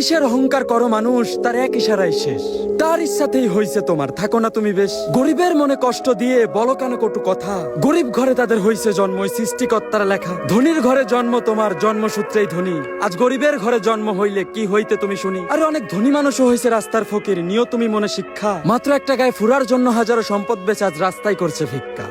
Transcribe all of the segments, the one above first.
কিসের অহংকার করো মানুষ, তার এক ইশারাই শেষ। তার ইচ্ছাতেই হইছে তোমার, থাকো না তুমি বেশ। গরিবের মনে কষ্ট দিয়ে বলো কেন কটু কথা? গরিব ঘরে তাদের হইছে জন্ম সৃষ্টিকর্তার লেখা। ধনির ঘরে জন্ম, তোমার জন্মসূত্রেই ধনী। আজ গরিবের ঘরে জন্ম হইলে কি হইতে তুমি শুনি? আরে অনেক ধনী মানুষও হয়েছে রাস্তার ফকির, নিও তুমি মনে শিক্ষা। মাত্র একটা গায়ে ফুরার জন্য হাজারো সম্পদ বেচে আজ রাস্তায় করছে ভিক্ষা।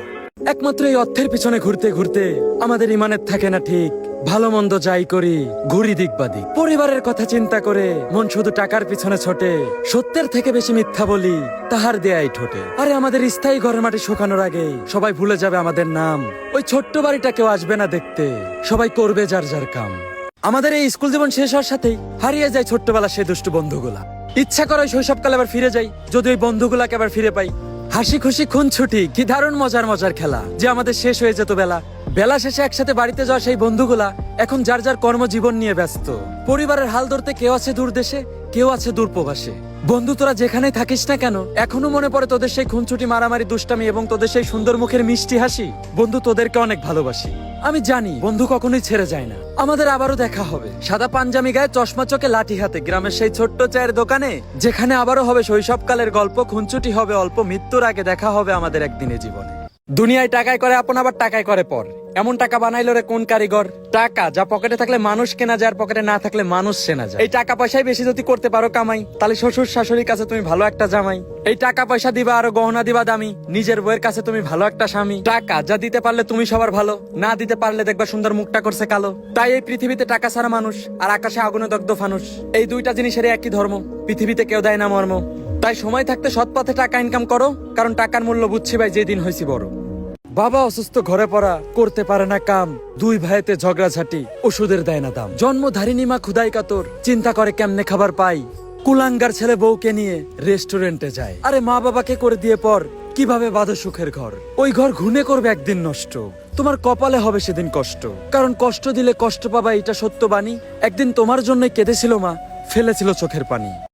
একমাত্র এই অর্থের পিছনে ঘুরতে ঘুরতে আমাদের ইমানের থাকে না ঠিক। ভালো মন্দ যাই করি, ঘুরি দিক বাদিক পরিবারের কথা চিন্তা করে মন শুধু টাকার পিছনে ছোটে। সত্যের থেকে বেশি মিথ্যা বলি, তাহার দেয়াই ঠোঁটে। আরে আমাদের স্থায়ী ঘরের মাটি শুকানোর আগে সবাই ভুলে যাবে আমাদের নাম। ওই ছোট্ট বাড়িটা কেউ আসবে না দেখতে। সবাই করবে যার যার কাম। আমাদের এই স্কুল জীবন শেষ হওয়ার সাথেই হারিয়ে যায় ছোট্টবেলা সে দুষ্টু বন্ধুগুলা। ইচ্ছা করে শৈশবকালে আবার ফিরে যাই, যদি ওই বন্ধুগুলাকে আবার ফিরে পাই। হাসি খুশি খুন ছুটি কি দারুণ মজার মজার খেলা। যে আমাদের শেষ হয়ে যেত বেলা। বেলা শেষে একসাথে বাড়িতে যাওয়া সেই বন্ধুগুলা এখন যার যার কর্মজীবন নিয়ে ব্যস্ত। পরিবারের হাল ধরতে কেউ আছে দূর দেশে, কেউ আছে দূর প্রবাসে। বন্ধু তোরা যেখানেই থাকিস না কেন, এখনও মনে পড়ে তোদের সেই খুনছুটি মারামারি, দুষ্টামি এবং তোদের সেই সুন্দর মুখের মিষ্টি হাসি? বন্ধু তোদেরকে অনেক ভালোবাসি। আমি জানি, বন্ধু কখনোই ছেড়ে যায় না। আমাদের আবারও দেখা হবে। সাদা পাঞ্জামি গায়ে চশমা চোখে লাঠি হাতে, গ্রামের সেই ছোট্ট চায়ের দোকানে, যেখানে আবারও হবে শৈশবকালের গল্প খুনছুটি হবে অল্প, মৃত্যুর আগে দেখা হবে আমাদের একদিনে জীবনে। দুনিয়ায় টাকায় করে, আপন আবার টাকায় করে পর। এমন টাকা বানাইলো রে কোন কারিগর? টাকা যা পকেটে থাকলে মানুষ কেনা যায়, আর পকেটে না থাকলে মানুষ চেনা যায়। এই টাকা পয়সায় বেশি যদি করতে পারো কামাই, তাহলে শ্বশুর শাশুড়ির কাছে তুমি ভালো একটা জামাই। এই টাকা পয়সা দিবা আরও গহনা দিবা দামি, নিজের বইয়ের কাছে তুমি ভালো একটা স্বামী। টাকা যা দিতে পারলে তুমি সবার ভালো, না দিতে পারলে দেখবা সুন্দর মুখটা করছে কালো। তাই এই পৃথিবীতে টাকা ছাড়া মানুষ, আর আকাশে আগুনে দগ্ধ ফানুষ। এই দুইটা জিনিসেরই একই ধর্ম, পৃথিবীতে কেউ দেয় না মর্ম। তাই সময় থাকতে সৎ পথে টাকা ইনকাম করো, কারণ টাকার মূল্য বুঝছি ভাই যেদিন হয়েছি বড়। বাবা অসুস্থ, ঘরে পড়া, করতে পারে না কাম, দুই ভাইতে ঝগড়াঝাটি, ওষুধের দেয় না দাম। জন্মধারিণী মা খুদাই কাতর, চিন্তা করে কেমনে খাবার পাই। কুলাঙ্গার ছেলে বউকে নিয়ে রেস্টুরেন্টে যায়। আরে মা বাবাকে করে দিয়ে পর, কীভাবে বাঁধো সুখের ঘর? ওই ঘর ঘুনে করবে একদিন নষ্ট। তোমার কপালে হবে সেদিন কষ্ট। কারণ কষ্ট দিলে কষ্ট পাবা এটা সত্য বাণী। একদিন তোমার জন্য কেঁদেছিল মা, ফেলেছিল চোখের পানি।